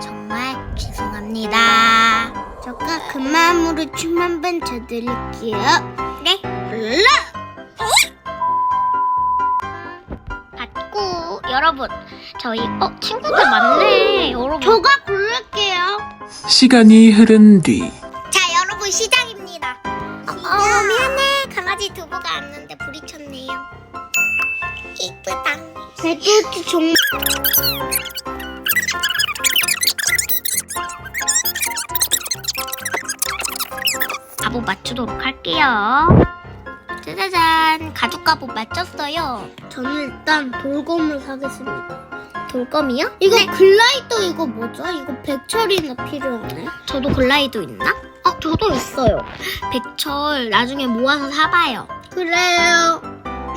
정말 죄송합니다. 제가 그 마음으로 춤 한 번 춰드릴게요. 네. 라! 받고 여러분 저희 어 친구들 많네 여러분. 저가 고를게요. 시간이 흐른 뒤 자 여러분 시작입니다. 어 미안해 강아지 두부가 왔는데 불이 쳤네요. 이쁘다. 그래도 정말. 갑옷 맞추도록 할게요. 짜자잔 가죽 갑옷 맞췄어요. 저는 일단 돌검을 사겠습니다. 돌검이요? 이거 글라이더 이거 뭐죠? 이거 백철이나 필요하네. 저도 글라이더 있나? 어, 저도 있어요. 백철 나중에 모아서 사봐요. 그래요.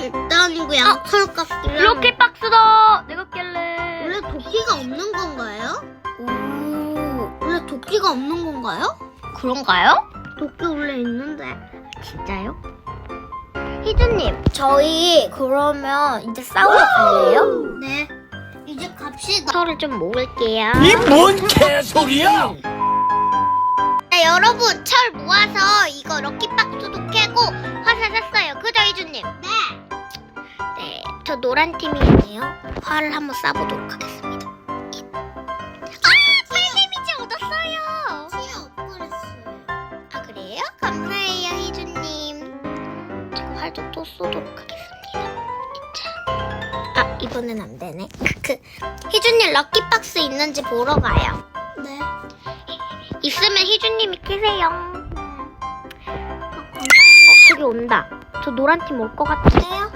일단 이거 양털깎이랑 로켓 박스다. 내가 깰래. 원래 도끼가 없는 건가요? 오, 원래 도끼가 없는 건가요? 그런가요? 도끼 원래 있는데 진짜요? 희주님 저희 그러면 이제 싸우러 갈래요? 네 이제 갑시다 철을 좀 모을게요 이 뭔 개소리야? 네, 여러분 철 모아서 이거 럭키박스도 캐고 화살 샀어요 그죠 희주님? 네 네, 저 노란 팀이 있네요 화를 한번 쏴보도록 하겠습니다 이번엔 안 되네 크크 희주님 럭키박스 있는지 보러 가요 네 있으면 희주님이 캐세요 어 저기 온다 저 노란 팀 올 것 같은데요?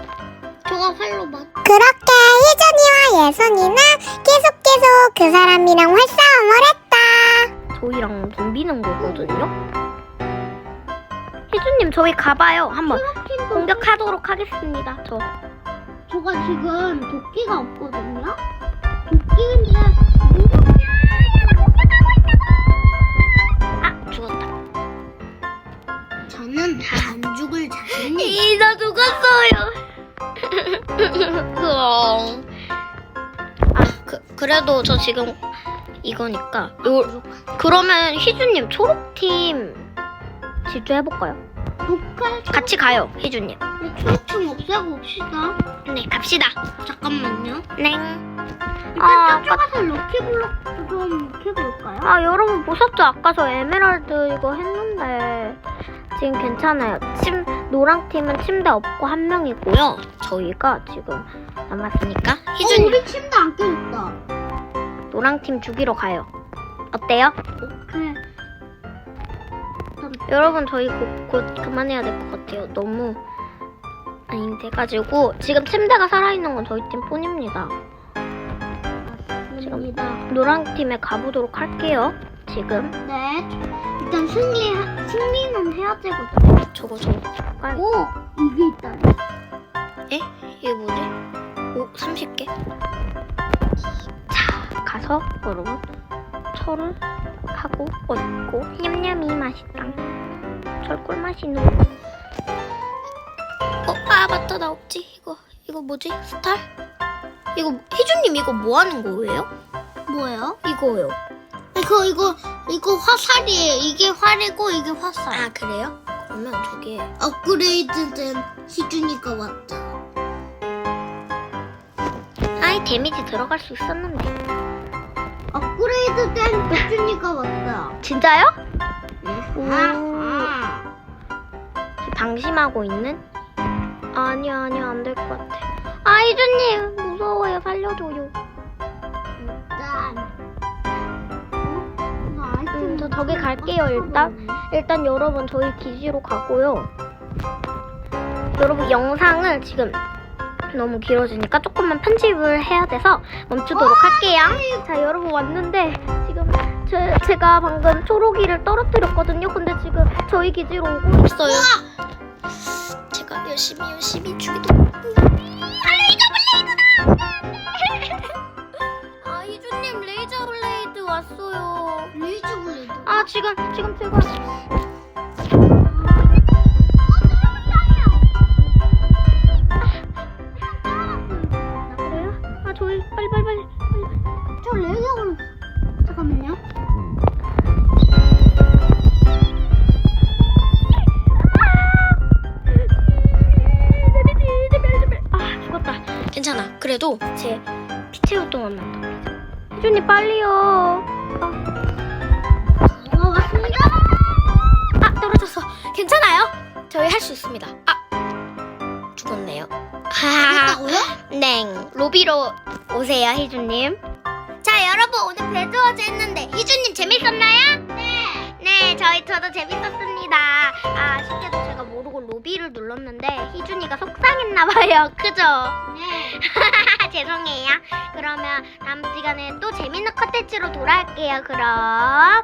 저가 활로 막 그렇게 희준이와 예선이는 계속 계속 그 사람이랑 활싸움을 했다. 저희랑 덤비는 거거든요. 희주님 저희 가봐요. 한번 공격하도록 하겠습니다. 저. 저가 지금 도끼가 없거든요. 도끼인데 아 죽었다. 저는 안 죽을 자신이. 이사 죽었어요. 그럼. 아 그, 그래도 저 지금 이거니까 요 그러면 희주님 초록팀 질주해볼까요? 같이 가요 희주님. 초록층 없애고 옵시다. 네 갑시다. 잠깐만요. 네. 일단 아, 저쪽 가서 럭키블럭 좀 캐볼까요? 아 여러분 보셨죠? 아까 저 에메랄드 이거 했는데 지금 괜찮아요. 침 노랑 팀은 침대 없고 한 명이고요. 저희가 지금 남았으니까 어, 희준 우리 침대 안 깨졌다. 노랑 팀 죽이러 가요. 어때요? 오케이. 여러분 저희 곧, 곧 그만해야 될 것 같아요. 너무 아니 돼가지고 지금 침대가 살아있는 건 저희 팀 뿐입니다. 지금입니다. 노랑 팀에 가보도록 할게요. 지금 네. 일단 승리 승리는 해야 되거든요. 저거 저거 빨리. 오 이게 있다. 에? 이게 뭐지? 오, 30개. 자, 가서 여러분 철을 하고 얻고 냠냠이 맛있다. 철 꿀맛이노. 어, 아 맞다 나 없지. 이거 이거 뭐지? 스탈? 이거 희준님 이거 뭐 하는 거예요? 뭐예요? 이거요. 이거 이거 이거 화살이에요. 이게 활이고 이게 화살. 아 그래요? 그러면 저게 업그레이드된 희준이가 왔다. 아이 데미지 들어갈 수 있었는데. 업그레이드된 희준이가 왔다. 진짜요? 오. 방심하고 있는? 아니야 아니야 안 될 것 같아. 아 희준님 무서워요. 살려줘요. 일단. 어? 나 아이템 음, 저 저기 갈게요 일단. 일단 여러분 저희 기지로 가고요. 여러분 영상을 지금 너무 길어지니까 조금만 편집을 해야 돼서 멈추도록 할게요. 자 여러분 왔는데 지금 제, 제가 방금 초록이를 떨어뜨렸거든요. 근데 지금 저희 기지로 오고 있어요 열심히 열심히 죽이도 아 레이저 블레이드다! 아 희준님 레이저 블레이드 왔어요. 레이저 블레이드. 아 지금 지금 제가 그래도 제 피체 우 동안 만듭니다. 희준이 빨리요. 어, 왔습니다. 아 떨어졌어. 괜찮아요. 저희 할 수 있습니다. 아 죽었네요. 됐다고요? 네 로비로 오세요 희준님. 자, 여러분 오늘 배드워즈 했는데 희주님 재밌었나요? 네. 네 저희 저도 재밌었습니다. 아 아쉽게도 제가 모르고 로비를 눌렀는데 희준이가 속상했나봐요. 그죠? 네. 죄송해요. 그러면 다음 시간에 또 재밌는 컨텐츠로 돌아올게요. 그럼